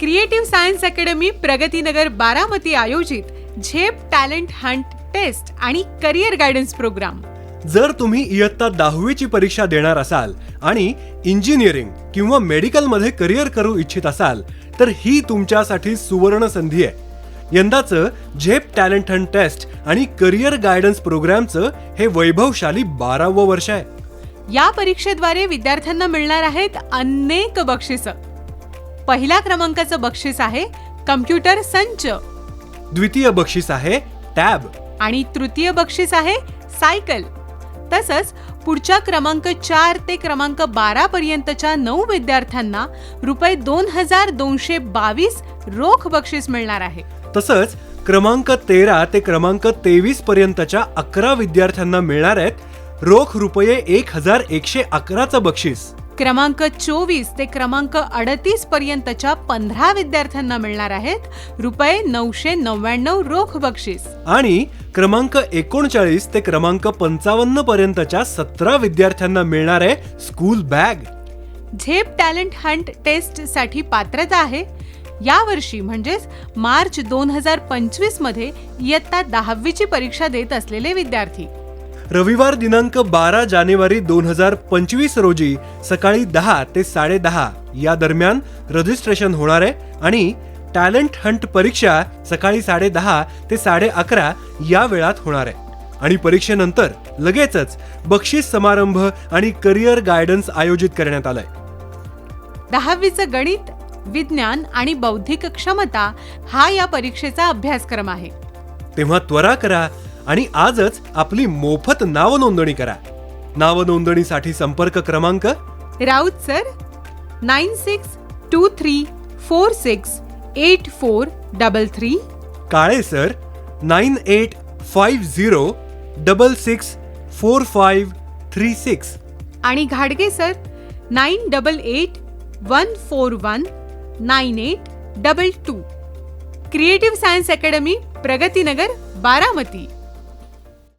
Creative science academy Pragatinagar Baramati आयोजित Zep talent hunt test आणि career guidance program. जर तुम्ही इयत्ता दहावीची परीक्षा देणार असाल आणि इंजिनिअरिंग किंवा मेडिकलमध्ये करिअर करू इच्छित असाल तर ही तुमच्यासाठी सुवर्ण संधी आहे. यंदाचं झेप टॅलेंट हंट टेस्ट आणि करिअर गायडन्स प्रोग्रामचं हे वैभवशाली बारावं वर्ष आहे. या परीक्षेद्वारे विद्यार्थ्यांना मिळणार आहेत अनेक बक्षिसं. पहिल्या क्रमांकाचं बक्षीस आहे कम्प्युटर संच. द्वितीय बक्षीस आहे टॅब. आणि तृतीय बक्षीस आहे सायकल. तसंच पुढच्या क्रमांक चार ते क्रमांक बारा पर्यंतच्या नऊ विद्यार्थ्यांना रुपये दोन हजार दोनशे बावीस रोख बक्षीस मिळणार आहे. तसंच क्रमांक तेरा ते क्रमांक तेवीस पर्यंतच्या अकरा विद्यार्थ्यांना मिळणार आहेत रोख रुपये एक हजार एकशे अकराचं बक्षीस. क्रमांक चोवीस ते क्रमांक अडतीस पर्यंतच्या पंधरा विद्यार्थ्यांना मिळणार आहेत. रुपये नऊशे नव्याण्णव रोख बक्षीस. आणि क्रमांक एकोणचाळीस ते क्रमांक पंचावन्न पर्यंतच्या सतरा विद्यार्थ्यांना मिळणार आहे school bag. Zep talent hunt टेस्टसाठी पात्रता आहे. यावर्षी म्हणजेच मार्च दोन हजार पंचवीसमध्ये इयत्ता दहावीची परीक्षा देत असलेले विद्यार्थी. रविवार दिनांक बारा जानेवारी दोन हजार पंचवीस रोजी सकाळी दहा ते साडेदहा या दरम्यान रजिस्ट्रेशन होणार आहे आणि टॅलेंट हंट परीक्षा सकाळी साडेदहा ते साडे अकरा या वेळात होणार आहे. आणि परीक्षेनंतर लगेचच बक्षीस समारंभ आणि करिअर गायडन्स आयोजित करण्यात आलाय. दहावीचं गणित विज्ञान आणि बौद्धिक क्षमता हा या परीक्षेचा अभ्यासक्रम आहे. तेव्हा त्वरा करा आणि आजच आपली मोफत नावनोंदणी करा. नावनोंदणीसाठी संपर्क क्रमांक? Raut sir nine six two three four six eight four double three. Kale sir nine eight five zero double six four five three six. आणि घाडगे sir nine double eight one four one nine eight double two. Creative science academy Pragatinagar Baramati.